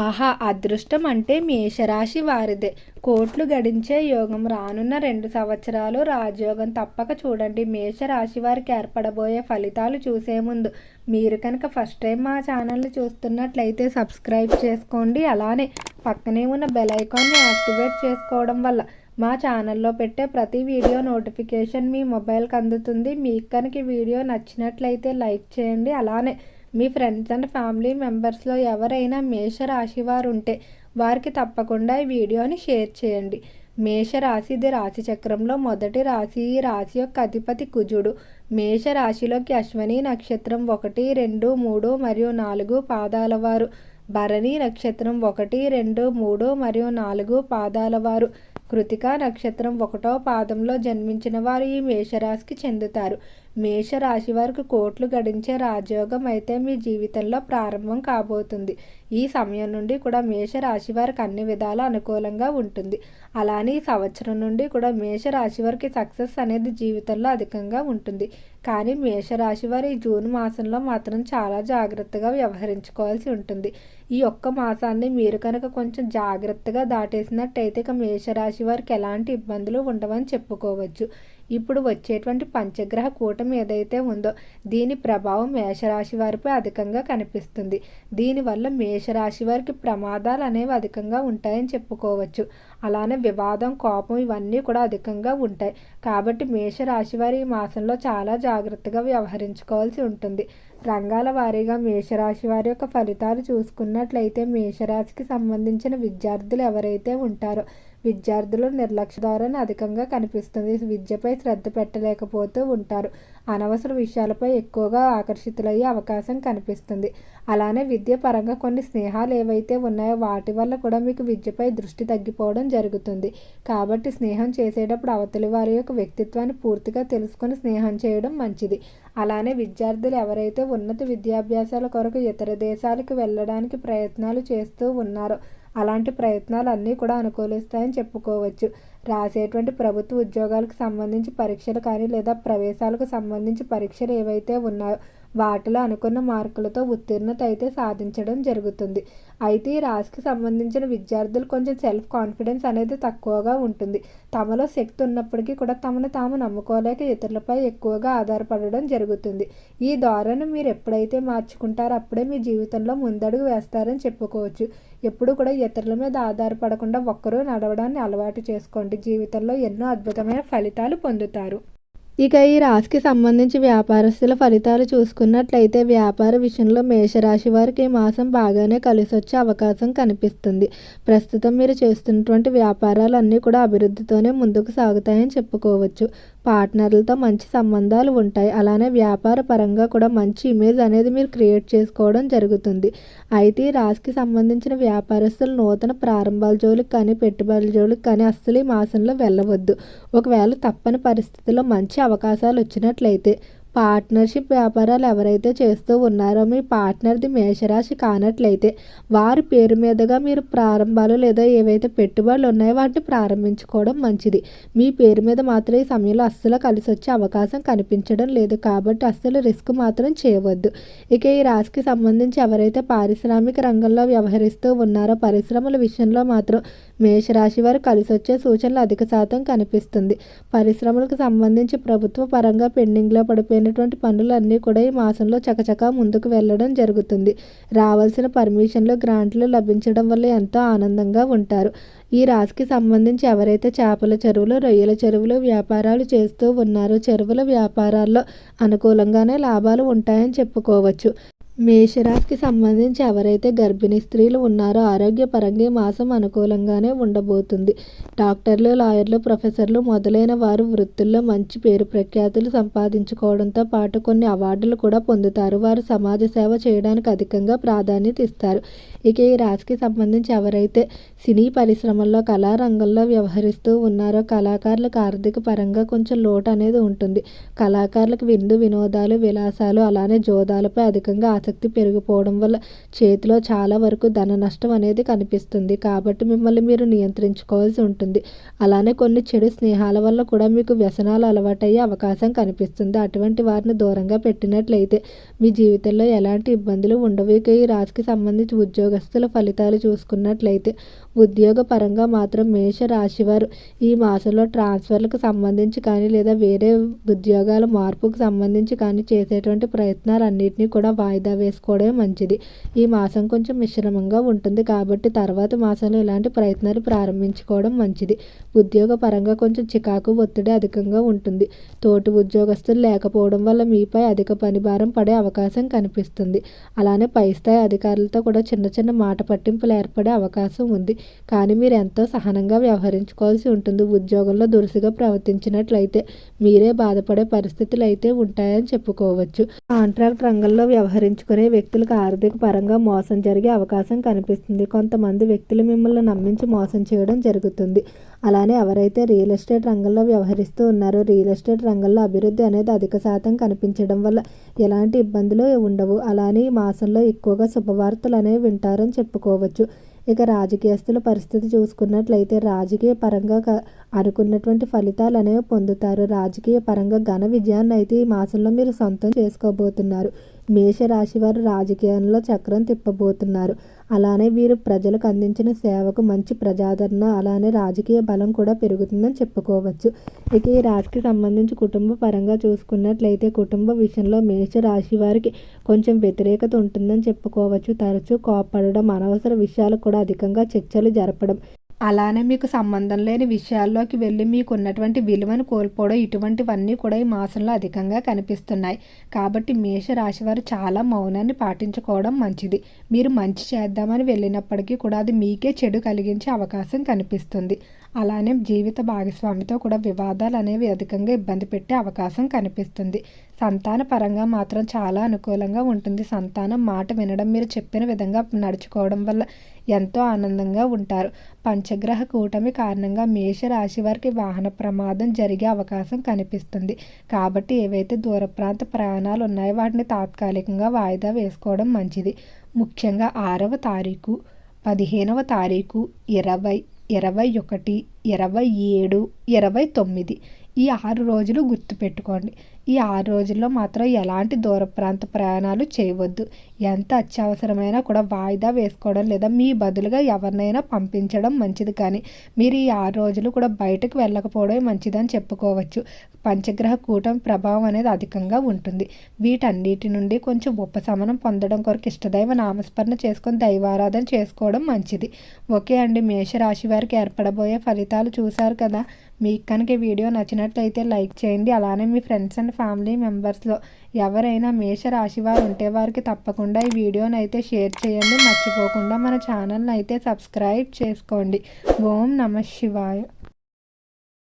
ఆహా అదృష్టం అంటే మేషరాశి వారిదే. కోట్లు గడించే యోగం రానున్న రెండు సంవత్సరాలు రాజయోగం తప్పక చూడండి. మేషరాశి వారికి ఏర్పడబోయే ఫలితాలు చూసే ముందు మీరు కనుక ఫస్ట్ టైం మా ఛానల్ని చూస్తున్నట్లయితే సబ్స్క్రైబ్ చేసుకోండి. అలానే పక్కనే ఉన్న బెల్ ఐకాన్ని యాక్టివేట్ చేసుకోవడం వల్ల మా ఛానల్లో పెట్టే ప్రతి వీడియో నోటిఫికేషన్ మీ మొబైల్కి అందుతుంది. మీకు కనుక వీడియో నచ్చినట్లయితే లైక్ చేయండి. అలానే మీ ఫ్రెండ్స్ అండ్ ఫ్యామిలీ మెంబర్స్లో ఎవరైనా మేష రాశి వారు ఉంటే వారికి తప్పకుండా ఈ వీడియోని షేర్ చేయండి. మేష రాశి ఇది రాశి చక్రంలో మొదటి రాశి. ఈ రాశి యొక్క అధిపతి కుజుడు. మేష రాశిలోకి అశ్వని నక్షత్రం ఒకటి రెండు మూడు మరియు నాలుగు పాదాల వారు. భరణి నక్షత్రం ఒకటి రెండు మూడు మరియు నాలుగు పాదాల వారు. కృతికా నక్షత్రం ఒకటో పాదంలో జన్మించిన వారు ఈ మేషరాశికి చెందుతారు. మేషరాశి వారికి కోట్లు గడించే రాజయోగం అయితే మీ జీవితంలో ప్రారంభం కాబోతుంది. ఈ సమయం నుండి కూడా మేషరాశి వారికి అన్ని విధాలు అనుకూలంగా ఉంటుంది. అలానే ఈ సంవత్సరం నుండి కూడా మేషరాశి వారికి సక్సెస్ అనేది జీవితంలో అధికంగా ఉంటుంది. కానీ మేషరాశి వారి ఈ జూన్ మాసంలో మాత్రం చాలా జాగ్రత్తగా వ్యవహరించుకోవాల్సి ఉంటుంది. ఈ ఒక్క మాసాన్ని మీరు కనుక కొంచెం జాగ్రత్తగా దాటేసినట్టయితే ఇక మేషరాశి వారికి ఎలాంటి ఇబ్బందులు ఉండవని చెప్పుకోవచ్చు. ఇప్పుడు వచ్చేటువంటి పంచగ్రహ కూటమి ఏదైతే ఉందో దీని ప్రభావం మేషరాశి వారిపై అధికంగా కనిపిస్తుంది. దీనివల్ల మేషరాశి వారికి ప్రమాదాలు అనేవి అధికంగా ఉంటాయని చెప్పుకోవచ్చు. అలానే వివాదం కోపం ఇవన్నీ కూడా అధికంగా ఉంటాయి. కాబట్టి మేషరాశి వారి ఈ మాసంలో చాలా జాగ్రత్తగా వ్యవహరించుకోవాల్సి ఉంటుంది. రంగాల వారీగా మేషరాశి వారి యొక్క ఫలితాలు చూసుకున్నట్లయితే మేషరాశికి సంబంధించిన విద్యార్థులు ఎవరైతే ఉంటారో విద్యార్థులు నిర్లక్ష్య ధోరణి అధికంగా కనిపిస్తుంది. విద్యపై శ్రద్ధ పెట్టలేకపోతూ ఉంటారు. అనవసర విషయాలపై ఎక్కువగా ఆకర్షితులయ్యే అవకాశం కనిపిస్తుంది. అలానే విద్య పరంగా కొన్ని స్నేహాలు ఏవైతే ఉన్నాయో వాటి వల్ల కూడా మీకు విద్యపై దృష్టి తగ్గిపోవడం జరుగుతుంది. కాబట్టి స్నేహం చేసేటప్పుడు అవతలి వారి యొక్క వ్యక్తిత్వాన్ని పూర్తిగా తెలుసుకొని స్నేహం చేయడం మంచిది. అలానే విద్యార్థులు ఎవరైతే ఉన్నత విద్యాభ్యాసాల కొరకు ఇతర దేశాలకు వెళ్ళడానికి ప్రయత్నాలు చేస్తూ ఉన్నారో అలాంటి ప్రయత్నాలు అన్నీ కూడా అనుకూలిస్తాయని చెప్పుకోవచ్చు. రాసేటువంటి ప్రభుత్వ ఉద్యోగాలకు సంబంధించి పరీక్షలు కానీ లేదా ప్రవేశాలకు సంబంధించి పరీక్షలు ఏవైతే ఉన్నాయో వాటిలో అనుకున్న మార్కులతో ఉత్తీర్ణత అయితే సాధించడం జరుగుతుంది. అయితే ఈ రాశికి సంబంధించిన విద్యార్థులు కొంచెం సెల్ఫ్ కాన్ఫిడెన్స్ అనేది తక్కువగా ఉంటుంది. తమలో శక్తి ఉన్నప్పటికీ కూడా తమను తాము నమ్ముకోలేక ఇతరులపై ఎక్కువగా ఆధారపడడం జరుగుతుంది. ఈ ధోరణి మీరు ఎప్పుడైతే మార్చుకుంటారో అప్పుడే మీ జీవితంలో ముందడుగు వేస్తారని చెప్పుకోవచ్చు. ఎప్పుడు కూడా ఇతరుల మీద ఆధారపడకుండా ఒక్కరూ నడవడాన్ని అలవాటు చేసుకోండి. జీవితంలో ఎన్నో అద్భుతమైన ఫలితాలు పొందుతారు. ఇక ఈ రాశికి సంబంధించి వ్యాపారస్తుల ఫలితాలు చూసుకున్నట్లయితే వ్యాపార విషయంలో మేషరాశి వారికి ఈ మాసం బాగానే కలిసి వచ్చే అవకాశం కనిపిస్తుంది. ప్రస్తుతం మీరు చేస్తున్నటువంటి వ్యాపారాలన్నీ కూడా అభివృద్ధితోనే ముందుకు సాగుతాయని చెప్పుకోవచ్చు. పార్ట్నర్లతో మంచి సంబంధాలు ఉంటాయి. అలానే వ్యాపార పరంగా కూడా మంచి ఇమేజ్ అనేది మీరు క్రియేట్ చేసుకోవడం జరుగుతుంది. అయితే రాశికి సంబంధించిన వ్యాపారస్తులు నూతన ప్రారంభాల జోలికి కానీ పెట్టుబడుల జోలికి కానీ అస్సలు ఈ మాసంలో వెళ్ళవద్దు. ఒకవేళ తప్పని పరిస్థితుల్లో మంచి అవకాశాలు వచ్చినట్లయితే పార్ట్నర్షిప్ వ్యాపారాలు ఎవరైతే చేస్తూ ఉన్నారో మీ పార్ట్నర్ది మేషరాశి కానట్లయితే వారి పేరు మీదుగా మీరు ప్రారంభాలు లేదా ఏవైతే పెట్టుబడులు ఉన్నాయో వాటిని ప్రారంభించుకోవడం మంచిది. మీ పేరు మీద మాత్రం ఈ సమయంలో అస్సలు కలిసి వచ్చే అవకాశం కనిపించడం లేదు కాబట్టి అస్సలు రిస్క్ మాత్రం చేయవద్దు. ఇక ఈ రాశికి సంబంధించి ఎవరైతే పారిశ్రామిక రంగంలో వ్యవహరిస్తూ ఉన్నారో పరిశ్రమల విషయంలో మాత్రం మేషరాశి వారు కలిసి వచ్చే సూచనలు అధిక శాతం కనిపిస్తుంది. పరిశ్రమలకు సంబంధించి ప్రభుత్వ పరంగా పెండింగ్లో పడిపోయినటువంటి పనులన్నీ కూడా ఈ మాసంలో చకచకా ముందుకు వెళ్ళడం జరుగుతుంది. రావాల్సిన పర్మిషన్లు గ్రాంట్లు లభించడం వల్ల ఎంతో ఆనందంగా ఉంటారు. ఈ రాశికి సంబంధించి ఎవరైతే చేపల చెరువులు రొయ్యల చెరువులు వ్యాపారాలు చేస్తూ ఉన్నారో చెరువుల వ్యాపారాల్లో అనుకూలంగానే లాభాలు ఉంటాయని చెప్పుకోవచ్చు. మేషరాశికి సంబంధించి ఎవరైతే గర్భిణీ స్త్రీలు ఉన్నారో ఆరోగ్యపరంగా ఈ మాసం అనుకూలంగానే ఉండబోతుంది. డాక్టర్లు లాయర్లు ప్రొఫెసర్లు మొదలైన వారు వృత్తుల్లో మంచి పేరు ప్రఖ్యాతులు సంపాదించుకోవడంతో పాటు కొన్ని అవార్డులు కూడా పొందుతారు. వారు సమాజ సేవ చేయడానికి అధికంగా ప్రాధాన్యత ఇస్తారు. ఇక ఈ రాశికి సంబంధించి ఎవరైతే సినీ పరిశ్రమల్లో కళారంగంలో వ్యవహరిస్తూ ఉన్నారో కళాకారులకు ఆర్థిక పరంగా కొంచెం లోటు అనేది ఉంటుంది. కళాకారులకు విందు వినోదాలు విలాసాలు అలానే జోదాలపై అధికంగా ఆసక్తి పెరిగిపోవడం వల్ల చేతిలో చాలా వరకు ధన నష్టం అనేది కనిపిస్తుంది. కాబట్టి మిమ్మల్ని మీరు నియంత్రించుకోవాల్సి ఉంటుంది. అలానే కొన్ని చెడు స్నేహాల వల్ల కూడా మీకు వ్యసనాలు అలవాటయ్యే అవకాశం కనిపిస్తుంది. అటువంటి వారిని దూరంగా పెట్టినట్లయితే మీ జీవితంలో ఎలాంటి ఇబ్బందులు ఉండవు. ఇక ఈ రాశికి సంబంధించి ఉద్యోగ ఉద్యోగస్తుల ఫలితాలు చూసుకున్నట్లయితే ఉద్యోగపరంగా మాత్రం మేష రాశివారు ఈ మాసంలో ట్రాన్స్ఫర్లకు సంబంధించి కానీ లేదా వేరే ఉద్యోగాల మార్పుకు సంబంధించి కానీ చేసేటువంటి ప్రయత్నాలన్నింటినీ కూడా వాయిదా వేసుకోవడమే మంచిది. ఈ మాసం కొంచెం మిశ్రమంగా ఉంటుంది కాబట్టి తర్వాత మాసంలో ఇలాంటి ప్రయత్నాలు ప్రారంభించుకోవడం మంచిది. ఉద్యోగపరంగా కొంచెం చికాకు ఒత్తిడి అధికంగా ఉంటుంది. తోటి ఉద్యోగస్తులు లేకపోవడం వల్ల మీపై అధిక పనిభారం పడే అవకాశం కనిపిస్తుంది. అలానే పై స్థాయి అధికారులతో కూడా చిన్న చిన్న మాట పట్టింపులు ఏర్పడే అవకాశం ఉంది. కానీ మీరు ఎంతో సహనంగా వ్యవహరించుకోవాల్సి ఉంటుంది. ఉద్యోగంలో దురుసుగా ప్రవర్తించినట్లయితే మీరే బాధపడే పరిస్థితులు అయితే ఉంటాయని చెప్పుకోవచ్చు. కాంట్రాక్ట్ రంగంలో వ్యవహరించుకునే వ్యక్తులకు ఆర్థిక పరంగా మోసం జరిగే అవకాశం కనిపిస్తుంది. కొంతమంది వ్యక్తులు మిమ్మల్ని నమ్మించి మోసం చేయడం జరుగుతుంది. అలానే ఎవరైతే రియల్ ఎస్టేట్ రంగంలో వ్యవహరిస్తూ ఉన్నారో రియల్ ఎస్టేట్ రంగంలో అభివృద్ధి అనేది అధిక శాతం కనిపించడం వల్ల ఎలాంటి ఇబ్బందులు ఉండవు. అలానే ఈ మాసంలో ఎక్కువగా శుభవార్తలు అనేవి వింటారని చెప్పుకోవచ్చు. ఇక రాజకీయస్తుల పరిస్థితి చూసుకున్నట్లయితే రాజకీయ పరంగా అనుకున్నటువంటి ఫలితాలు అనేవి పొందుతారు. రాజకీయ పరంగా ఘన విజయాన్ని అయితే ఈ మాసంలో మీరు సొంతం చేసుకోబోతున్నారు. మేషరాశి వారు రాజకీయంలో చక్రం తిప్పబోతున్నారు. అలానే వీరు ప్రజలకు అందించిన సేవకు మంచి ప్రజాదరణ అలానే రాజకీయ బలం కూడా పెరుగుతుందని చెప్పుకోవచ్చు. ఇక ఈ రాశికి సంబంధించి కుటుంబ పరంగా చూసుకున్నట్లయితే కుటుంబ విషయంలో మేష రాశి వారికి కొంచెం వ్యతిరేకత ఉంటుందని చెప్పుకోవచ్చు. తరచూ కోపడడం అనవసర విషయాలు కూడా అధికంగా చర్చలు జరపడం అలానే మీకు సంబంధం లేని విషయాల్లోకి వెళ్ళి మీకు ఉన్నటువంటి విలువను కోల్పోవడం ఇటువంటివన్నీ కూడా ఈ మాసంలో అధికంగా కనిపిస్తున్నాయి. కాబట్టి మేషరాశి వారు చాలా మౌనాన్ని పాటించుకోవడం మంచిది. మీరు మంచి చేద్దామని వెళ్ళినప్పటికీ కూడా అది మీకే చెడు కలిగించే అవకాశం కనిపిస్తుంది. అలానే జీవిత భాగస్వామితో కూడా వివాదాలు అనేవి అధికంగా ఇబ్బంది పెట్టే అవకాశం కనిపిస్తుంది. సంతాన పరంగా మాత్రం చాలా అనుకూలంగా ఉంటుంది. సంతానం మాట వినడం మీరు చెప్పిన విధంగా నడుచుకోవడం వల్ల ఎంతో ఆనందంగా ఉంటారు. పంచగ్రహ కూటమి కారణంగా మేషరాశి వారికి వాహన ప్రమాదం జరిగే అవకాశం కనిపిస్తుంది. కాబట్టి ఏవైతే దూర ప్రాంత ప్రయాణాలు ఉన్నాయో వాటిని తాత్కాలికంగా వాయిదా వేసుకోవడం మంచిది. ముఖ్యంగా ఆరవ తారీఖు పదిహేనవ తారీఖు ఇరవై ఇరవై ఒకటి ఇరవై ఏడు ఇరవై తొమ్మిది ఈ ఆరు రోజులు గుర్తుపెట్టుకోండి. ఈ ఆరు రోజుల్లో మాత్రం ఎలాంటి దూర ప్రాంత ప్రయాణాలు చేయవద్దు. ఎంత అత్యవసరమైనా కూడా వాయిదా వేసుకోవడం లేదా మీ బదులుగా ఎవరినైనా పంపించడం మంచిది కానీ మీరు ఈ ఆరు రోజులు కూడా బయటకు వెళ్ళకపోవడం మంచిదని చెప్పుకోవచ్చు. పంచగ్రహ కూటమి ప్రభావం అనేది అధికంగా ఉంటుంది. వీటన్నిటి నుండి కొంచెం ఉపశమనం పొందడం కొరకు ఇష్టదైవ నామస్మరణ చేసుకొని దైవారాధన చేసుకోవడం మంచిది. ఓకే అండి. మేషరాశి వారికి ఏర్పడబోయే ఫలితాలు చూశారు కదా? మీకు కనుక వీడియో నచ్చినట్లయితే లైక్ చేయండి. అలానే మీ ఫ్రెండ్స్ అండ్ ఫ్యామిలీ మెంబర్స్లో ఎవరైనా మేష రాశి వారు ఉంటే వారికి తప్పకుండా ఈ వీడియోని అయితే షేర్ చేయండి. మర్చిపోకుండా మన ఛానల్ని అయితే సబ్స్క్రైబ్ చేసుకోండి. ఓం నమ శివాయ.